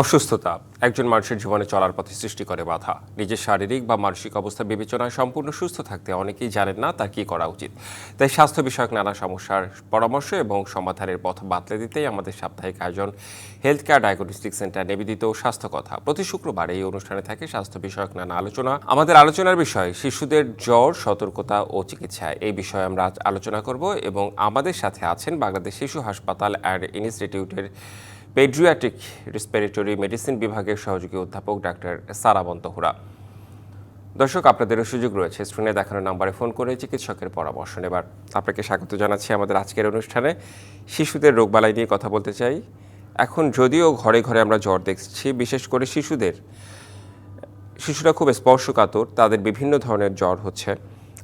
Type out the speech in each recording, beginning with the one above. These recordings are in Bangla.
অসুস্থতা, একজন মানুষের জীবনে চলার পথে সৃষ্টি করে বাধা। নিজের শারীরিক বা মানসিক অবস্থা বিবেচনায় সম্পূর্ণ সুস্থ থাকতে অনেকেই জানেন না তার কী করা উচিত। তাই স্বাস্থ্য বিষয়ক নানা সমস্যার পরামর্শ এবং সমাধানের পথ বাতলে দিতেই আমাদের সাপ্তাহিক আয়োজন হেলথ কেয়ার ডায়াগনস্টিক সেন্টার নিবেদিত স্বাস্থ্য কথা। প্রতি শুক্রবার এই অনুষ্ঠানে থাকে স্বাস্থ্য বিষয়ক নানা আলোচনা। আমাদের আলোচনার বিষয়, শিশুদের জ্বর, সতর্কতা ও চিকিৎসা। এই বিষয়ে আমরা আলোচনা করব এবং আমাদের সাথে আছেন বাংলাদেশ শিশু হাসপাতাল অ্যান্ড ইনস্টিটিউটের পেড্রিয়াট্রিক রেসপিরেটরি মেডিসিন বিভাগের সহযোগী অধ্যাপক ডাক্তার সারাবন্ত হুরা দর্শক আপনাদেরও সুযোগ রয়েছে। স্ক্রিনে দেখানো নাম্বারে ফোন করে চিকিৎসকের পরামর্শ নেবার। আপনাকে স্বাগত জানাচ্ছি আমাদের আজকের অনুষ্ঠানে। শিশুদের রোগবালাই নিয়ে কথা বলতে চাই। এখন যদিও ঘরে ঘরে আমরা জ্বর দেখছি, বিশেষ করে শিশুদের। শিশুরা খুব স্পর্শকাতর, তাদের বিভিন্ন ধরনের জ্বর হচ্ছে।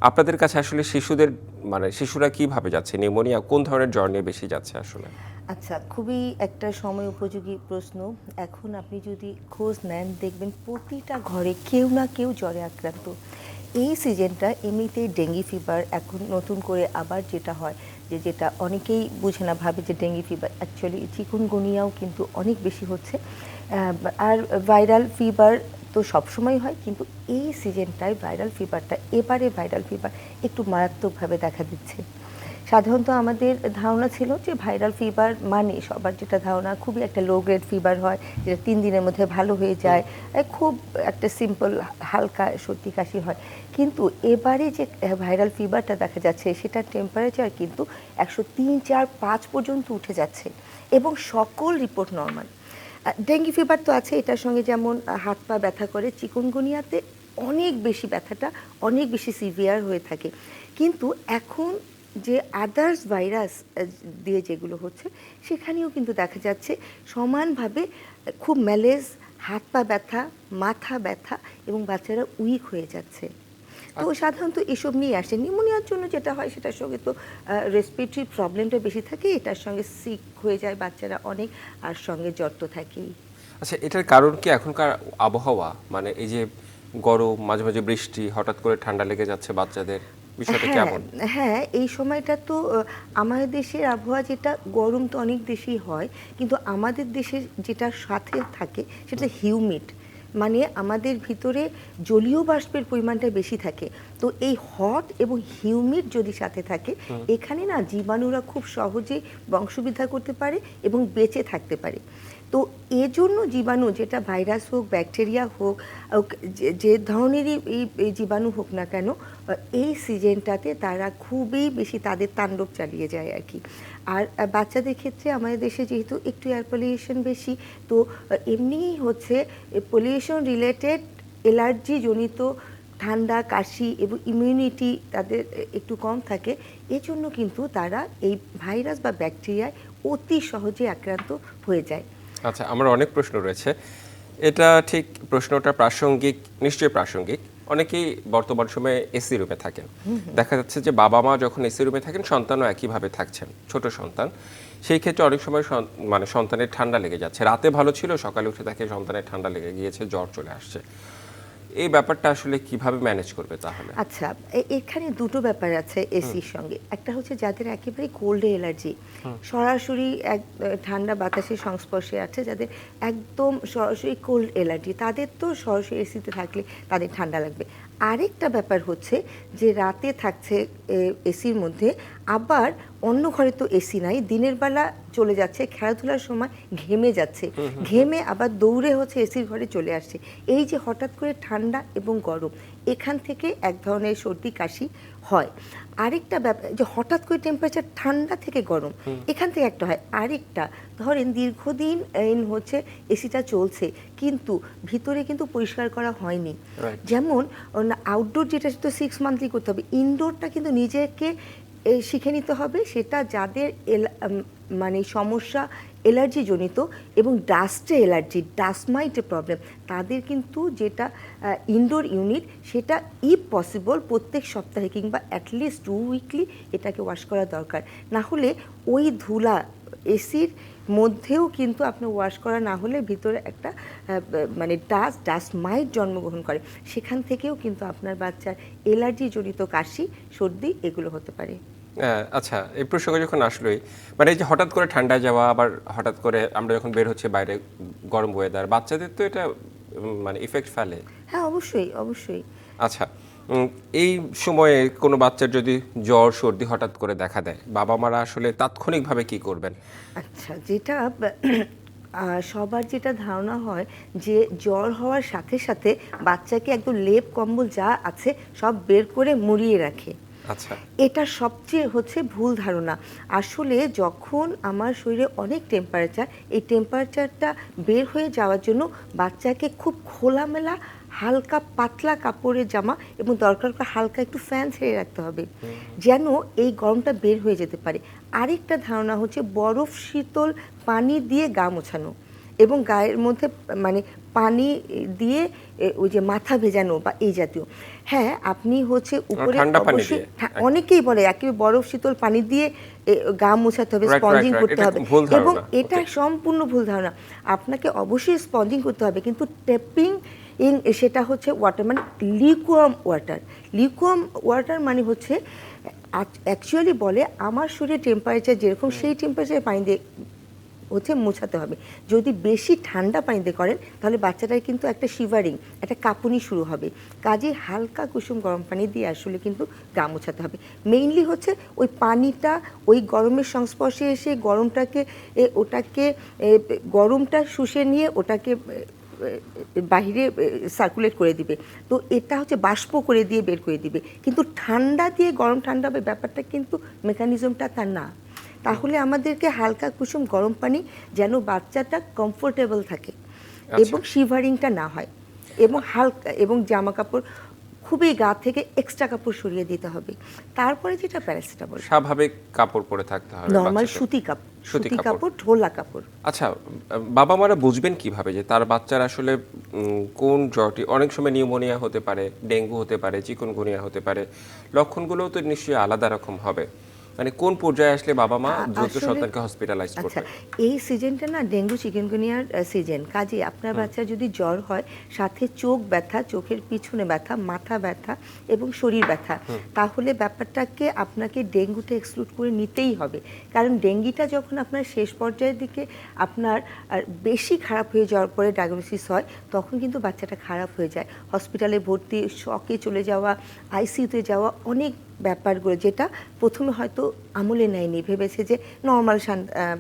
আপনাদের কাছে আসলে শিশুদের মানে শিশুরা কীভাবে যাচ্ছে? নিউমোনিয়া কোন ধরনের জ্বর নিয়ে বেশি যাচ্ছে আসলে? আচ্ছা খুবই একটা সময় উপযোগী প্রশ্ন। এখন আপনি যদি খোঁজ নেন, দেখবেন প্রতিটা ঘরে কেউ না কেউ জ্বরে আক্রান্ত। এই সিজনটা এমনিতেই ডেঙ্গি ফিভার এখন নতুন করে আবার যেটা হয় যে, যেটা অনেকেই বুঝে না, ভাবে যে ডেঙ্গি ফিভার অ্যাকচুয়ালি চিকুনগুনিয়াও কিন্তু অনেক বেশি হচ্ছে। আর ভাইরাল ফিভার তো সবসময় হয়, কিন্তু এই সিজনটায় ভাইরাল ফিভারটা এবারে ভাইরাল ফিভার একটু মারাত্মকভাবে দেখা দিচ্ছে। সাধারণত আমাদের ধারণা ছিল যে ভাইরাল ফিভার মানে সবার যেটা ধারণা, খুবই একটা লো গ্রেড ফিভার হয়, যেটা তিন দিনের মধ্যে ভালো হয়ে যায় খুব একটা সিম্পল হালকা সর্দি কাশি হয়। কিন্তু এবারে যে ভাইরাল ফিভারটা দেখা যাচ্ছে, সেটার টেম্পারেচার কিন্তু একশো তিন, চার, পাঁচ পর্যন্ত উঠে যাচ্ছে এবং সকল রিপোর্ট নর্মাল ডেঙ্গি ফিভার তো আছে, এটার সঙ্গে যেমন হাত পা ব্যথা করে, চিকুনগুনিয়াতে অনেক বেশি ব্যথাটা অনেক বেশি সিভিয়ার হয়ে থাকে। কিন্তু এখন যে আদার্স ভাইরাস দিয়ে যেগুলো হচ্ছে সেখানেও কিন্তু দেখা যাচ্ছে সমানভাবে খুব ম্যালেজ হাত পা ব্যথা মাথা ব্যথা এবং বাচ্চারা উইক হয়ে যাচ্ছে। তো সাধারণত এসব নিয়ে আসে। নিউমোনিয়ার জন্য যেটা হয় সেটার সঙ্গে তো রেসপিরেটরি প্রবলেমটা বেশি থাকে এটার সঙ্গে সিক হয়ে যায় বাচ্চারা অনেক আর সঙ্গে জ্বর তো থাকেই। আচ্ছা এটার কারণ কি এখনকার আবহাওয়া? মানে এই যে গরম মাঝে মাঝে বৃষ্টি হঠাৎ করে ঠান্ডা লেগে যাচ্ছে বাচ্চাদের। বিষয়টা হ্যাঁ কেমন? হ্যাঁ এই সময়টা তো আমাদের দেশের আবহাওয়া যেটা গরম তো অনেক দেশেই হয় কিন্তু আমাদের দেশের যেটা সাথে থাকে সেটা হিউমিড মানে আমাদের ভিতরে জলীয় বাষ্পের পরিমাণটা বেশি থাকে। তো এই হট এবং হিউমিড যদি সাথে থাকে এখানে না জীবাণুরা খুব সহজে বংশবিদ্যা করতে পারে এবং বেঁচে থাকতে পারে। তো এজন্য জীবাণু, যেটা ভাইরাস হোক, ব্যাকটেরিয়া হোক যে- ধরনেরই এই জীবাণু হোক না কেন এই সিজনটাতে তারা খুবই বেশি তাদের তাণ্ডব চালিয়ে যায় আর কি। আর বাচ্চাদের ক্ষেত্রে আমাদের দেশে যেহেতু একটু এয়ার পলিউশন বেশি, তো এমনিই হচ্ছে পলিউশন রিলেটেড এলার্জি জনিত ঠান্ডা, কাশি এবং ইমিউনিটি তাদের একটু কম থাকে, এজন্য কিন্তু তারা এই ভাইরাস বা ব্যাকটেরিয়ায় অতি সহজে আক্রান্ত হয়ে যায়। আচ্ছা আমার অনেক প্রশ্ন রয়েছে। এটা ঠিক প্রশ্নটা প্রাসঙ্গিক, নিশ্চয়ই প্রাসঙ্গিক। অনেকেই বর্তমান সময়ে এসি রুমে থাকেন। দেখা যাচ্ছে যে বাবা মা যখন এসি রুমে থাকেন, সন্তানও একইভাবে থাকছেন, ছোট সন্তান। সেই ক্ষেত্রে অনেক সময় মানে সন্তানের ঠান্ডা লেগে যাচ্ছে। রাতে ভালো ছিল, সকালে উঠে দেখে সন্তানের ঠান্ডা লেগে গিয়েছে, জ্বর চলে আসছে। এই ব্যাপারটা আসলে কীভাবে ম্যানেজ করবে তাহলে? আচ্ছা এখানে দুটো ব্যাপার আছে এসির সঙ্গে। একটা হচ্ছে যাদের একেবারে কোল্ড এলার্জি সরাসরি এক ঠান্ডা বাতাসের সংস্পর্শে আছে যাদের একদম সরাসরি কোল্ড এলার্জি তাদের তো সরাসরি এসিতে থাকলে তাদের ঠান্ডা লাগবে। আরেকটা ব্যাপার হচ্ছে যে রাতে থাকছে এসির মধ্যে আবার অন্য ঘরে তো এসি নাই দিনের বেলা চলে যাচ্ছে খেলাধুলার সময় ঘেমে যাচ্ছে। ঘেমে আবার দৌড়ে হচ্ছে এসির ঘরে চলে আসছে। এই যে হঠাৎ করে ঠান্ডা এবং গরম এখান থেকে এক ধরনের সর্দি কাশি হয়। আরেকটা ব্যাপার যে হঠাৎ করে টেম্পারেচার ঠান্ডা থেকে গরম এখান থেকে একটা হয়। আরেকটা ধরেন দীর্ঘদিন এন হচ্ছে এসিটা চলছে কিন্তু ভিতরে কিন্তু পরিষ্কার করা হয়নি. যেমন আউটডোর যেটা তো সিক্স মান্থলি করতে হবে ইনডোরটা কিন্তু নিজেকে এ, শিখে নিতে হবে। সেটা যাদের মানে সমস্যা এলার্জি জনিত এবং ডাস্টে এলার্জি ডাস্টমাইটে প্রবলেম তাদের কিন্তু যেটা ইনডোর ইউনিট সেটা ইফ পসিবল প্রত্যেক সপ্তাহে কিংবা অ্যাটলিস্ট টু উইকলি এটাকে ওয়াশ করা দরকার। না হলে ওই ধুলা এসির মধ্যেও কিন্তু আপনার ওয়াশ করা না হলে ভিতরে একটা মানে ডাস্ট ডাস্ট মাইট জন্মগ্রহণ করে। সেখান থেকেও কিন্তু আপনার বাচ্চার এলার্জি জনিত কাশি সর্দি এগুলো হতে পারে। আচ্ছা এই প্রসঙ্গে যখন আসলোই মানে এই যে হঠাৎ করে ঠান্ডা যাওয়া আবার হঠাৎ করে আমরা যখন বের হচ্ছে বাইরে গরম ওয়েদার বাচ্চাদের তো এটা মানে ইফেক্ট ফেলে। হ্যাঁ অবশ্যই অবশ্যই। আচ্ছা এই সময়ে কোনো বাচ্চার যদি জ্বর সর্দি হঠাৎ করে দেখা দেয় বাবা মারা আসলে তাৎক্ষণিকভাবে কি করবেন? আচ্ছা যেটা সবার যেটা ধারণা হয় যে জ্বর হওয়ার সাথে সাথে বাচ্চাকে একদম লেপ কম্বল যা আছে সব বের করে মুড়িয়ে রাখে। আচ্ছা। এটা সবচেয়ে হচ্ছে ভুল ধারণা। আসলে যখন আমার শরীরে অনেক টেম্পারেচার এই টেম্পারেচারটা বের হয়ে যাওয়ার জন্য বাচ্চাকে খুব খোলামেলা হালকা পাতলা কাপড়ের জামা এবং দরকার করে হালকা একটু ফ্যান ছেড়ে রাখতে হবে। যেন এই গরমটা বের হয়ে যেতে পারে। আরেকটা ধারণা হচ্ছে বরফ শীতল পানি দিয়ে গা মোছানো এবং গায়ের মধ্যে মানে পানি দিয়ে ওই যে মাথা ভেজানো বা এই জাতীয়। হ্যাঁ আপনি হচ্ছে উপরে অবশ্যই হ্যাঁ, অনেকেই বলে একেবারে বরফ শীতল পানি দিয়ে গা মোছাতে হবে স্পঞ্জিং করতে হবে এবং এটা সম্পূর্ণ ভুল ধারণা। আপনাকে অবশ্যই স্পঞ্জিং করতে হবে কিন্তু টেপিং ইন সেটা হচ্ছে ওয়াটার মানে লিকুয়াম ওয়াটার। লিকুয়াম ওয়াটার মানে হচ্ছে অ্যাকচুয়ালি বলে আমার শরীরে টেম্পারেচার যেরকম সেই টেম্পারেচারে পানি দিয়ে হচ্ছে মোছাতে হবে। যদি বেশি ঠান্ডা পানিতে করেন তাহলে বাচ্চাটার কিন্তু একটা শিভারিং একটা কাঁপুনি শুরু হবে। কাজে হালকা কুসুম গরম পানি দিয়ে আসলে কিন্তু গা মোছাতে হবে। মেইনলি হচ্ছে ওই পানিটা ওই গরমের সংস্পর্শে এসে গরমটাকে এ, ওটাকে গরমটা শুষে নিয়ে ওটাকে বাহিরে সার্কুলেট করে দিবে। তো এটা হচ্ছে বাষ্প করে দিয়ে বের করে দিবে। কিন্তু ঠান্ডা দিয়ে গরম ঠান্ডা হবে ব্যাপারটা কিন্তু মেকানিজমটা তার না। তাহলে আমাদেরকে হালকা কুসুম গরম পানি যেন বাচ্চাটা কমফোর্টেবল থাকে এবং শিভারিংটা না হয়। এবং হালকা এবং জামা কাপড় খুবই গা থেকে এক্সট্রা কাপড় সরিয়ে দিতে হবে। তারপরে যেটা প্যারাসিটামল স্বাভাবিক কাপড় পরে থাকতে হবে নরমাল সুতি কাপড় সুতি কাপড়। ঢোলা কাপড়। আচ্ছা বাবা মারা বুঝবেন কীভাবে যে তার বাচ্চার আসলে কোন জ্বরটি অনেক সময় নিউমোনিয়া হতে পারে ডেঙ্গু হতে পারে চিকুনগুনিয়া হতে পারে। লক্ষণগুলোও তো নিশ্চয়ই আলাদা রকম হবে। মানে কোন পর্যায়ে আসলে বাবা মা দ্রুত সন্তানকে হসপিটালাইজ আচ্ছা করবে? এই সিজনটা না ডেঙ্গু চিকেনগুনিয়ার সিজন কাজে আপনার বাচ্চা যদি জ্বর হয় সাথে চোখ ব্যথা চোখের পিছনে ব্যথা মাথা ব্যথা এবং শরীর ব্যথা তাহলে ব্যাপারটাকে আপনাকে ডেঙ্গুতে এক্সক্লুড করে নিতেই হবে। কারণ ডেঙ্গিটা যখন আপনার শেষ পর্যায়ের দিকে আপনার বেশি খারাপ হয়ে যাওয়ার পরে ডায়াগনোসিস হয় তখন কিন্তু বাচ্চাটা খারাপ হয়ে যায়। হসপিটালে ভর্তি শকে চলে যাওয়া আইসিইউতে যাওয়া অনেক ব্যাপারগুলো, যেটা প্রথমে হয়তো আমলে নেয়নি, ভেবেছে যে নর্মাল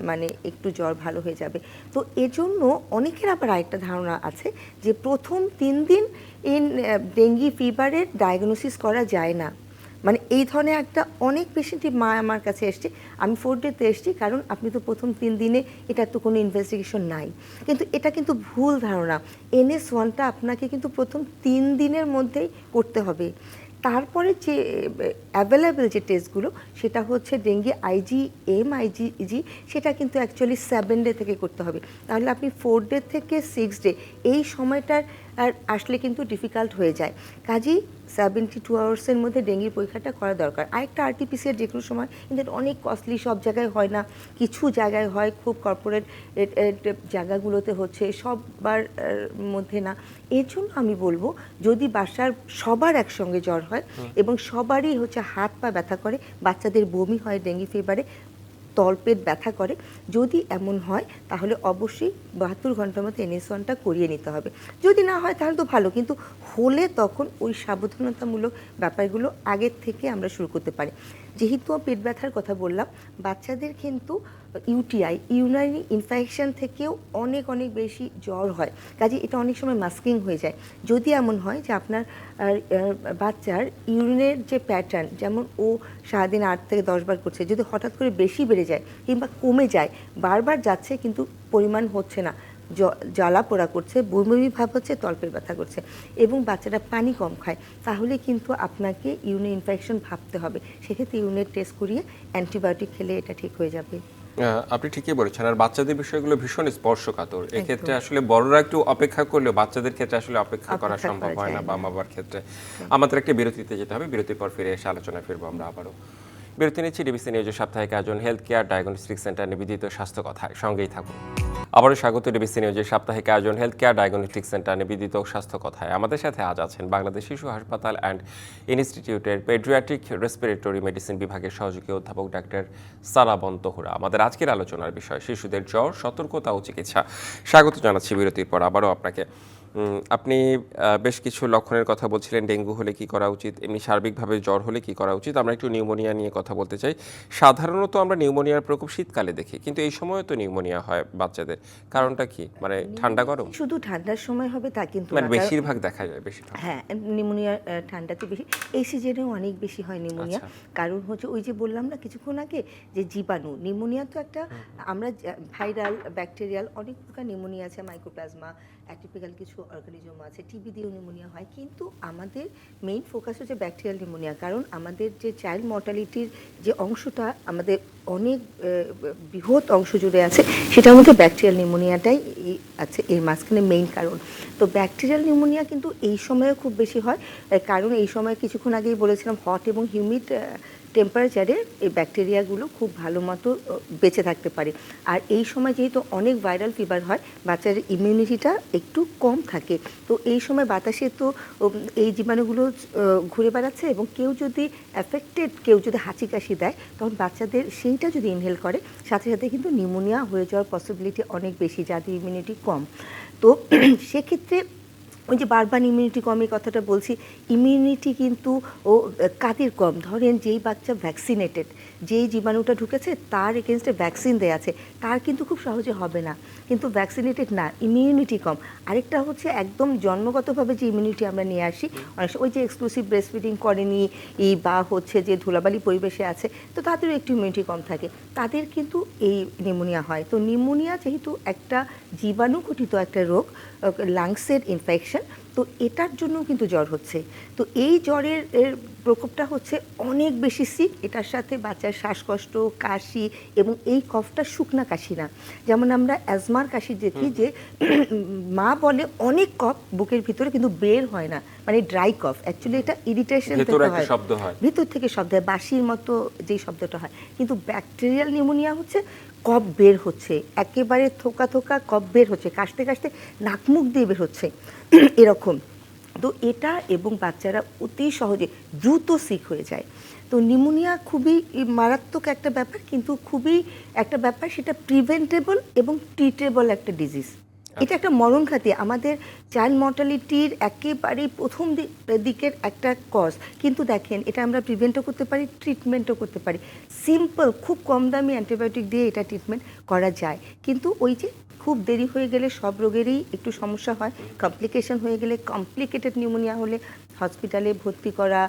মানে একটু জ্বর ভালো হয়ে যাবে। তো এজন্য অনেকের আবার আরেকটা ধারণা আছে যে প্রথম তিন দিন ইন ডেঙ্গি ফিভারের ডায়াগনোসিস করা যায় না। মানে এই ধরনের একটা অনেক পেশেন্টই মা আমার কাছে এসছে, আমি ফোর ডেতে এসছি, কারণ আপনি তো প্রথম তিন দিনে এটার তো কোনো ইনভেস্টিগেশন নাই। কিন্তু এটা কিন্তু ভুল ধারণা এনএস ওয়ানটা আপনাকে কিন্তু প্রথম তিন দিনের মধ্যেই করতে হবে। তারপরে যে অ্যাভেলেবেল যে টেস্টগুলো সেটা হচ্ছে ডেঙ্গি আইজি এম আইজিজি সেটা কিন্তু অ্যাকচুয়ালি সেভেন ডে থেকে করতে হবে। তাহলে আপনি ফোর ডে থেকে সিক্স ডে এই সময়টার আর আসলে কিন্তু ডিফিকাল্ট হয়ে যায়। কাজেই সেভেন্টি টু আওয়ার্সের মধ্যে ডেঙ্গির পরীক্ষাটা করা দরকার। আরেকটা আরটিপিসিআর যে কোনো সময় কিন্তু অনেক কস্টলি সব জায়গায় হয় না। কিছু জায়গায় হয় খুব কর্পোরেট জায়গাগুলোতে হচ্ছে সবার মধ্যে না। এর জন্য আমি বলব যদি বাসার সবার একসঙ্গে জ্বর হয় এবং সবারই হচ্ছে হাত পা ব্যথা করে বাচ্চাদের বমি হয় ডেঙ্গি ফিভারে তলপেট ব্যথা করে, যদি এমন হয়, তাহলে অবশ্যই বাহাত্তর ঘণ্টার মধ্যে এনএস ওয়ানটা করিয়ে নিতে হবে। যদি না হয়, তাহলে তো ভালো, কিন্তু হলে তখন ওই সাবধানতামূলক ব্যাপারগুলো আগের থেকে আমরা শুরু করতে পারি। যেহেতু পেট ব্যথার কথা বললাম, বাচ্চাদের কিন্তু ইউটিআই ইউনারি ইনফেকশন থেকেও অনেক অনেক বেশি জ্বর হয়। কাজে এটা অনেক সময় মাস্কিং হয়ে যায়। যদি এমন হয় যে আপনার বাচ্চার ইউরিনের যে প্যাটার্ন যেমন ও সারাদিন আট থেকে দশ বার করছে, যদি হঠাৎ করে বেশি বেড়ে যায় কিংবা কমে যায়, বারবার যাচ্ছে কিন্তু পরিমাণ হচ্ছে না। জ্বালা পোড়া করছে, বমি ভাব হচ্ছে তলপের ব্যথা করছে এবং বাচ্চাটা পানি কম খায়, তাহলে কিন্তু আপনাকে ইউরিন ইনফেকশন ভাবতে হবে। সেক্ষেত্রে ইউরিনের টেস্ট করিয়ে অ্যান্টিবায়োটিক খেলে এটা ঠিক হয়ে যাবে। আপনি ঠিকই বলেছেন। আর বাচ্চাদের বিষয়গুলো ভীষণ স্পর্শকাতর। এক্ষেত্রে আসলে বড়রা একটু অপেক্ষা করলেও বাচ্চাদের ক্ষেত্রে আসলে অপেক্ষা করা সম্ভব হয় না বা বাবার ক্ষেত্রে। আমাদের একটা বিরতিতে যেতে হবে। বিরতির পর ফিরে এসে আলোচনা ফিরবো আমরা আবারও। বিরতি নিচ্ছি ডিবিসি নিউজের সাপ্তাহিক আয়োজন হেলথ কেয়ার ডায়াগনস্টিক সেন্টার নিবেদিত স্বাস্থ্য কথায়। সঙ্গেই থাকুন। আবারও স্বাগত ডিবিসি নিউজের সাপ্তাহিক আয়োজন হেলথ কেয়ার ডায়াগনস্টিক সেন্টার নিবেদিত স্বাস্থ্য কথায়। আমাদের সাথে আজ আছেন বাংলাদেশ শিশু হাসপাতাল অ্যান্ড ইনস্টিটিউটের পেডিয়াট্রিক রেসপিরেটরি মেডিসিন বিভাগের সহযোগী অধ্যাপক ডাক্তার সারা বন্তহুরা আমাদের আজকের আলোচনার বিষয়, শিশুদের জ্বর, সতর্কতা ও চিকিৎসা। স্বাগত জানাচ্ছি বিরতির পর আবারও আপনাকে। আপনি বেশ কিছু লক্ষণের কথা বলছিলেন ডেঙ্গু হলে কি করা উচিত এমনি সার্বিকভাবে জ্বর হলে কি করা উচিত আমরা একটু নিউমোনিয়া নিয়ে কথা বলতে চাই। সাধারণত আমরা নিউমোনিয়ার প্রকোপ শীতকালে দেখি কিন্তু এই সময় তো নিউমোনিয়া হয় বাচ্চাদের কারণটা কি? মানে ঠান্ডা গরম? শুধু ঠান্ডার সময় হবে তা কিন্তু মানে বেশিরভাগ দেখা যায় বেশি হ্যাঁ নিউমোনিয়া ঠান্ডাতে বেশি এই সিজনেও অনেক বেশি হয় নিউমোনিয়া। আচ্ছা। কারণ হচ্ছে ওই যে বললাম না কিছুক্ষণ আগে যে জীবাণু নিউমোনিয়া তো একটা আমরা ভাইরাল ব্যাকটেরিয়াল অনেক প্রকার নিউমোনিয়া আছে মাইক্রোপ্লাজমা অ্যাটিপিক্যাল কিছু অর্গানিজম আছে টিবি দিয়েও নিউমোনিয়া হয়, কিন্তু আমাদের মেইন ফোকাস হচ্ছে ব্যাকটেরিয়াল নিউমোনিয়া কারণ আমাদের যে চাইল্ড মর্টালিটির যে অংশটা আমাদের অনেক বৃহৎ অংশ জুড়ে আছে, সেটার মধ্যে ব্যাকটেরিয়াল নিউমোনিয়াটাই আছে, এর মাঝখানে মেইন কারণ। তো ব্যাকটেরিয়াল নিউমোনিয়া কিন্তু এই সময়ে খুব বেশি হয় কারণ এই সময় কিছুক্ষণ আগেই বলেছিলাম হট এবং হিউমিড টেম্পারেচারে এই ব্যাকটেরিয়াগুলো খুব ভালো মতো বেঁচে থাকতে পারে। আর এই সময় যেহেতু অনেক ভাইরাল ফিভার হয়, বাচ্চাদের ইমিউনিটিটা একটু কম থাকে। তো এই সময় বাতাসে তো এই জীবাণুগুলো ঘুরে বেড়াচ্ছে এবং কেউ যদি অ্যাফেক্টেড কেউ যদি হাঁচি কাশি দেয়, তখন বাচ্চাদের সেইটা যদি ইনহেল করে, সাথে সাথে কিন্তু নিউমোনিয়া হয়ে যাওয়ার পসিবিলিটি অনেক বেশি, যাদের ইমিউনিটি কম। তো সেক্ষেত্রে ওই যে বারবার ইমিউনিটি কম এই কথাটা বলছি ইমিউনিটি কিন্তু ও, কাদের কম? ধরেন যেই বাচ্চা ভ্যাকসিনেটেড যেই জীবাণুটা ঢুকেছে তার এগেনস্টে ভ্যাকসিন দেয়া আছে, তার কিন্তু খুব সহজে হবে না। কিন্তু ভ্যাকসিনেটেড না ইমিউনিটি কম। আরেকটা হচ্ছে একদম জন্মগতভাবে যে ইমিউনিটি আমরা নিয়ে আসি, অনেক ওই যে এক্সক্লুসিভ ব্রেস্ট ফিডিং করেনি এই বা হচ্ছে যে ধুলাবালি পরিবেশে আছে, তো তাদেরও একটু ইমিউনিটি কম থাকে। তাদের কিন্তু এই নিউমোনিয়া হয়। তো নিউমোনিয়া যেহেতু একটা জীবাণু ঘটিত একটা রোগ লাংসের ইনফেকশন তো এটার জন্য কিন্তু জ্বর হচ্ছে। তো এই জ্বরের এর প্রকোপটা হচ্ছে অনেক বেশি সিক এটার সাথে বাচ্চার শ্বাসকষ্ট কাশি এবং এই কফটা শুকনা কাশি না। যেমন আমরা অ্যাজমার কাশি দেখি যে মা বলে অনেক কফ বুকের ভিতরে কিন্তু বের হয় না। মানে ড্রাই কফ অ্যাকচুয়ালি এটা ইরিটেশন থেকে হয়। শব্দ হয়। ভিতর থেকে শব্দ হয় বাঁশির মতো যেই শব্দটা হয়। কিন্তু ব্যাকটেরিয়াল নিউমোনিয়া হচ্ছে কফ বের হচ্ছে। একেবারে থোকা থোকা কফ বের হচ্ছে কাশতে কাশতে নাকমুখ দিয়ে বের হচ্ছে। এরকম। তো এটা এবং বাচ্চারা অতি সহজে দ্রুত সিক হয়ে যায়। তো নিউমোনিয়া খুবই মারাত্মক একটা ব্যাপার কিন্তু খুবই একটা ব্যাপার সেটা প্রিভেন্টেবল এবং ট্রিটেবল একটা ডিজিজ এটা একটা মরণঘাতী আমাদের চাইল্ড মর্টালিটির একেবারেই প্রথম দিক- দিকের একটা কজ কিন্তু দেখেন এটা আমরা প্রিভেন্টও করতে পারি ট্রিটমেন্টও করতে পারি। সিম্পল খুব কম দামি অ্যান্টিবায়োটিক দিয়ে এটা ট্রিটমেন্ট করা যায়। কিন্তু ওই যে খুব দেরি হয়ে গেলে সব রোগেরই একটু সমস্যা হয়। কমপ্লিকেশন হয়ে গেলে কমপ্লিকেটেড নিউমোনিয়া হলে হসপিটালে ভর্তি করা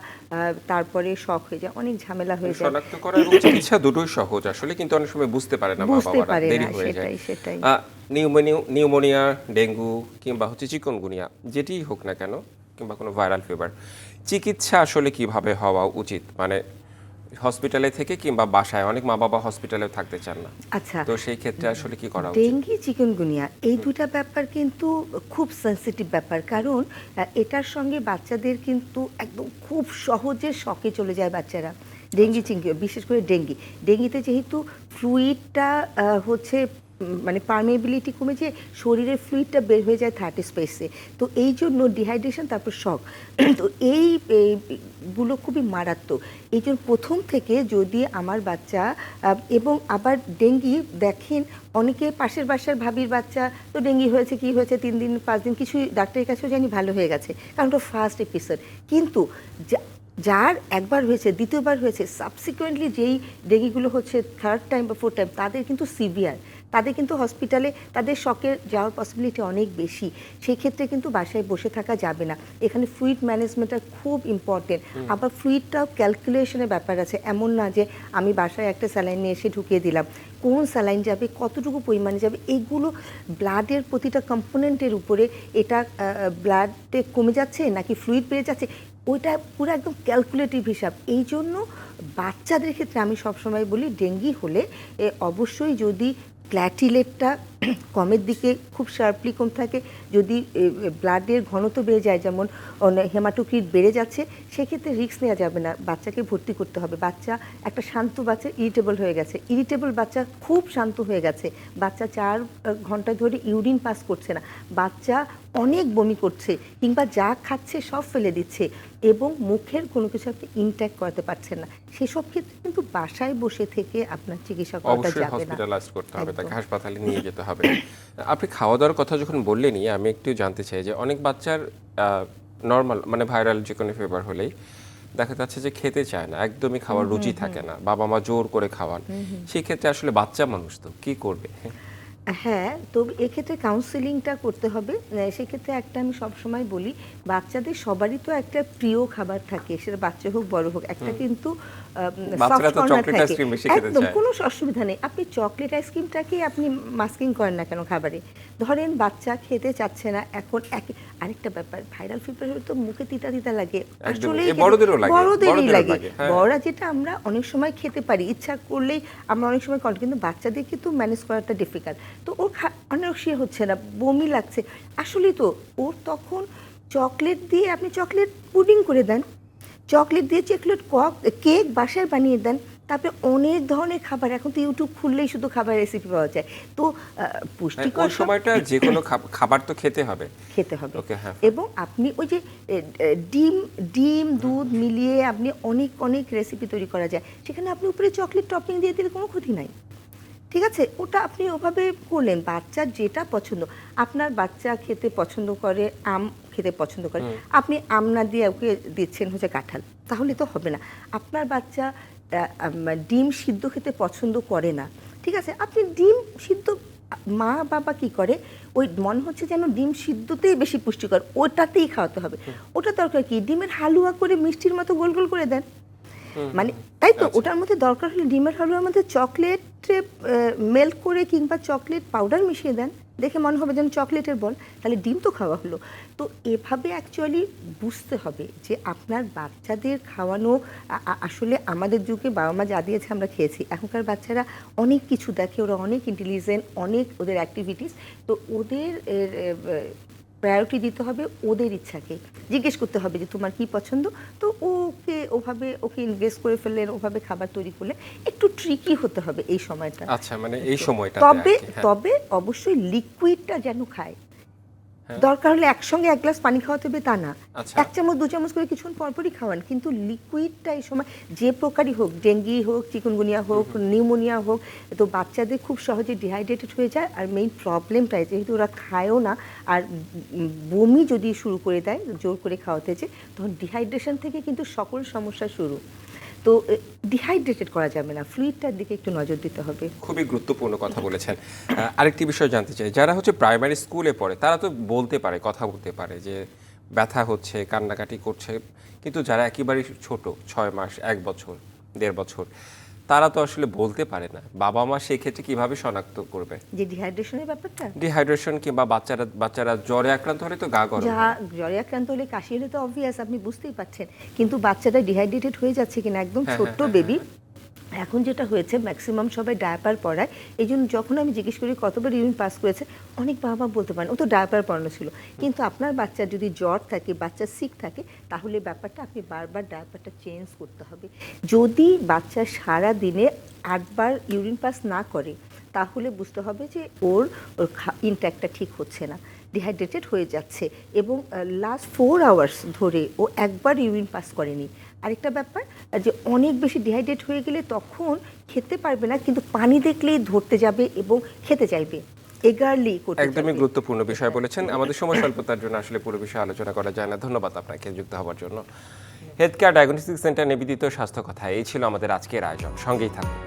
তারপরে শখ হয়ে যায় অনেক ঝামেলা হয়ে যায়। শনাক্ত করা এবং চিকিৎসা দুটোই সহজ। আসলে কিন্তু অনেক সময় বুঝতে পারে না বুঝতে পারে না, সেটাই, সেটাই। নিউমোনিয়া নিউমোনিয়া ডেঙ্গু কিংবা হচ্ছে চিকনগুনিয়া যেটিই হোক না কেন কিংবা কোনো ভাইরাল ফিভার চিকিৎসা আসলে কীভাবে হওয়া উচিত? মানে হসপিটালে থেকে কিংবা বাসায় অনেক মা বাবা হসপিটালে থাকতে চান না। আচ্ছা। তো সেই ক্ষেত্রে আসলে কি করা উচিত? ডেঙ্গি চিকেনগুনিয়া এই দুটা ব্যাপার কিন্তু খুব সেন্সিটিভ ব্যাপার। কারণ এটার সঙ্গে বাচ্চাদের কিন্তু একদম খুব সহজে শকে চলে যায় বাচ্চারা। ডেঙ্গি চিঙ্গি বিশেষ করে ডেঙ্গি ডেঙ্গিতে যেহেতু ফ্লুইডটা হচ্ছে মানে পারমেবিলিটি কমে যে শরীরের ফ্লুইডটা বের হয়ে যায় থার্টি স্পেসে তো এই জন্য ডিহাইড্রেশন তারপর শখ তো এই গুলো খুবই মারাত্মক। এই জন্য প্রথম থেকে যদি আমার বাচ্চা এবং আবার ডেঙ্গি, দেখেন অনেকে পাশের বাসার ভাবির বাচ্চা, তো ডেঙ্গি হয়েছে, কি হয়েছে, তিন দিন, পাঁচ দিন, কিছুই ডাক্তারের কাছেও জানি ভালো হয়ে গেছে। কারণ ওটা ফার্স্ট এপিসোড কিন্তু যার একবার হয়েছে, দ্বিতীয়বার হয়েছে সাবসিকুয়েন্টলি যেই ডেঙ্গিগুলো হচ্ছে থার্ড টাইম বা ফোর্থ টাইম তাদের কিন্তু সিভিয়ার তাদের কিন্তু হসপিটালে তাদের শকের যাওয়ার পসিবিলিটি অনেক বেশি। সেই ক্ষেত্রে কিন্তু বাসায় বসে থাকা যাবে না। এখানে ফ্লুইড ম্যানেজমেন্টটা খুব ইম্পর্টেন্ট আবার ফ্লুইডটাও ক্যালকুলেশনের ব্যাপার আছে। এমন না যে আমি বাসায় একটা স্যালাইন নিয়ে এসে ঢুকিয়ে দিলাম। কোন স্যালাইন যাবে কতটুকু পরিমাণে যাবে এইগুলো ব্লাডের প্রতিটা কম্পোনেন্টের উপরে এটা ব্লাডে কমে যাচ্ছে নাকি ফ্লুইড বেড়ে যাচ্ছে? ওইটা পুরো একদম ক্যালকুলেটিভ হিসাব। এই জন্য বাচ্চাদের ক্ষেত্রে আমি সবসময় বলি ডেঙ্গি হলে অবশ্যই যদি প্ল্যাটিলেটটা কমের দিকে খুব শার্পলি কম থাকে। যদি ব্লাডের ঘনত্ব বেড়ে যায়, যেমন হেমাটোক্রিট বেড়ে যাচ্ছে, সেক্ষেত্রে রিস্ক নেওয়া যাবে না। বাচ্চাকে ভর্তি করতে হবে। বাচ্চা, একটা শান্ত বাচ্চা ইরিটেবল হয়ে গেছে। ইরিটেবল বাচ্চা খুব শান্ত হয়ে গেছে। বাচ্চা চার ঘণ্টা ধরে ইউরিন পাস করছে না। বাচ্চা অনেক বমি করছে কিংবা যা খাচ্ছে সব ফেলে দিচ্ছে এবং মুখের কোনো কিছু আপনি ইনট্যাক্ট করাতে পারছেন না। সেসব ক্ষেত্রে কিন্তু বাসায় বসে থেকে আপনার চিকিৎসা করাটা যাবে না। হসপিটালাইজ করতে হবে তাকে হাসপাতালে নিয়ে যেতে হবে। আপনি খাওয়া দাওয়ার কথা যখন বললেনই আমি একটু জানতে চাই যে অনেক বাচ্চার নর্মাল মানে ভাইরাল যে কোনো ফিভার হলেই দেখা যাচ্ছে যে খেতে চায় না একদমই খাওয়ার রুচি থাকে না বাবা মা জোর করে খাওয়ান। সেই ক্ষেত্রে আসলে বাচ্চা মানুষ তো কি করবে? হ্যাঁ তো এক্ষেত্রে কাউন্সেলিংটা করতে হবে। সেক্ষেত্রে একটা আমি সবসময় বলি বাচ্চাদের সবারই তো একটা প্রিয় খাবার থাকে সেটা বাচ্চা হোক বড় হোক একটা কিন্তু একদম কোনো অসুবিধা নেই। আপনি চকলেট আইসক্রিমটাকে আপনি মাস্কিং করেন না কেন খাবারে। ধরেন বাচ্চা খেতে চাচ্ছে না এখন এক আরেকটা ব্যাপার ভাইরাল ফিভার হলে তো মুখে তিতা তিতা লাগে। লাগে, বড়দেরই লাগে। হ্যাঁ। বড়রা যেটা আমরা অনেক সময় খেতে পারি ইচ্ছা করলেই আমরা অনেক সময় করি কিন্তু বাচ্চাদেরকে তো ম্যানেজ করাটা ডিফিকাল্ট তো ওর খা- অনেক সে হচ্ছে না বমি লাগছে। আসলেই তো ওর তখন চকলেট দিয়ে আপনি চকলেট পুডিং করে দেন চকলেট দিয়ে চকলেট কক কেক বাসায় বানিয়ে দেন তারপরে অনেক ধরনের খাবার এখন তো ইউটিউব খুললেই শুধু খাবার রেসিপি পাওয়া যায়। তো পুষ্টিকর ওই সময়টা যে কোনো খাবার তো খেতে হবে। খেতে হবে। ওকে হ্যাঁ এবং আপনি ওই যে ডিম ডিম দুধ মিলিয়ে আপনি অনেক অনেক রেসিপি তৈরি করা যায়। সেখানে আপনি উপরে চকলেট টপিং দিয়ে দিলে কোনো ক্ষতি নাই। ঠিক আছে? ওটা আপনি ওভাবে করলেন বাচ্চার যেটা পছন্দ আপনার বাচ্চা খেতে পছন্দ করে আম খেতে পছন্দ করে আপনি আম না দিয়ে ওকে দিচ্ছেন হচ্ছে কাঁঠাল তাহলে তো হবে না। আপনার বাচ্চা ডিম সিদ্ধ খেতে পছন্দ করে না। ঠিক আছে? আপনি ডিম সিদ্ধ মা বাবা কি করে? ওই মনে হচ্ছে যেন ডিম সিদ্ধতেই বেশি পুষ্টিকর ওটাতেই খাওয়াতে হবে। ওটা দরকার কি? ডিমের হালুয়া করে মিষ্টির মতো গোল গোল করে দেন। মানে তাই তো? ওটার মধ্যে দরকার হলে ডিমের হালুয়ার মধ্যে চকলেট মেল্ট করে কিংবা চকলেট পাউডার মিশিয়ে দেন, দেখে মনে হবে যেন চকলেটের বল, তাহলে ডিম তো খাওয়া হলো। তো এভাবে অ্যাকচুয়ালি বুঝতে হবে যে আপনার বাচ্চাদের খাওয়ানো আসলে আমাদের যুগে বাবা মা যা দিয়েছে আমরা খেয়েছি। এখনকার বাচ্চারা অনেক কিছু দেখে, ওরা অনেক ইন্টেলিজেন্ট অনেক ওদের অ্যাক্টিভিটিস তো ওদের প্রায়োরিটি দিতে হবে ওদের ইচ্ছাকে। জিজ্ঞেস করতে হবে যে তোমার কি পছন্দ? তো ওকে ওভাবে ওকে ইনভেস্ট করে ফেললেন ওভাবে খাবার তৈরি করলে একটু ট্রিকি হতে হবে এই সময়টা। আচ্ছা মানে এই সময়টা তবে তবে অবশ্যই লিকুইডটা যেন খায়। দরকার হলে একসঙ্গে এক গ্লাস পানি খাওয়াতে হবে তা না। আচ্ছা। এক চামচ দু চামচ করে কিছুক্ষণ পরপরই খাওয়ান কিন্তু লিকুইডটা এই সময় যে প্রকারই হোক ডেঙ্গি হোক চিকুনগুনিয়া হোক নিউমোনিয়া হোক তো বাচ্চাদের খুব সহজে ডিহাইড্রেটেড হয়ে যায়। আর মেইন প্রবলেমটাই যেহেতু ওরা খায়ও না আর বমি যদি শুরু করে দেয় জোর করে খাওয়াতে তখন ডিহাইড্রেশন থেকে কিন্তু সকল সমস্যা শুরু। তো ডিহাইড্রেটেড করা যাবে না। ফ্লুইডটার দিকে একটু নজর দিতে হবে। খুবই গুরুত্বপূর্ণ কথা বলেছেন। আরেকটি বিষয় জানতে চাই। যারা হচ্ছে প্রাইমারি স্কুলে পড়ে, তারা তো বলতে পারে, কথা বলতে পারে যে ব্যথা হচ্ছে, কান্নাকাটি করছে। কিন্তু যারা একেবারেই ছোট, ছয় মাস, এক বছর, দেড় বছর তারা তো আসলে বলতে পারে না। বাবা মা সেই ক্ষেত্রে কীভাবে শনাক্ত করবে? যে ডিহাইড্রেশনের ব্যাপারটা? ডিহাইড্রেশন কিংবা বাচ্চারা বাচ্চারা জ্বরে আক্রান্ত হলে তো গা গরম যা জ্বরে আক্রান্ত হলে কাশি হলে তো অবভিয়াস আপনি বুঝতেই পাচ্ছেন কিন্তু বাচ্চাটা ডিহাইড্রেটেড হয়ে যাচ্ছে কিনা একদম হ্যাঁ, ছোট্ট বেবি এখন যেটা হয়েছে ম্যাক্সিমাম সবাই ডায়াপার পরায়। এই জন্য যখন আমি জিজ্ঞেস করি, কতবার ইউরিন পাস করেছে? অনেক বাবা মা বলতে পারেন, ও তো ডায়াপার পরানো ছিল। কিন্তু আপনার বাচ্চা যদি জ্বর থাকে, বাচ্চা সিক থাকে, তাহলে ব্যাপারটা আপনি বারবার ডায়াপারটা চেঞ্জ করতে হবে। যদি বাচ্চা সারা দিনে আটবার ইউরিন পাস না করে, তাহলে বুঝতে হবে যে ওর ওর ইনট্যাক্টটা ঠিক হচ্ছে না ডিহাইড্রেটেড হয়ে যাচ্ছে এবং লাস্ট ফোর আওয়ার্স ধরে ও একবার ইউরিন পাস করেনি। আরেকটা ব্যাপার যে অনেক বেশি ডিহাইড্রেট হয়ে গেলে তখন খেতে পারবে না কিন্তু পানি দেখলেই ধরতে যাবে এবং খেতে চাইবে। এগারলি একদমই গুরুত্বপূর্ণ বিষয় বলেছেন। আমাদের সময় স্বল্পতার জন্য আসলে পুরো বিষয়ে আলোচনা করা যায় না। ধন্যবাদ আপনাকে যুক্ত হওয়ার জন্য। হেলথ কেয়ার ডায়াগনস্টিক সেন্টার নিবেদিত স্বাস্থ্য কথা এই ছিল আমাদের আজকের আয়োজন। সঙ্গেই থাকুন।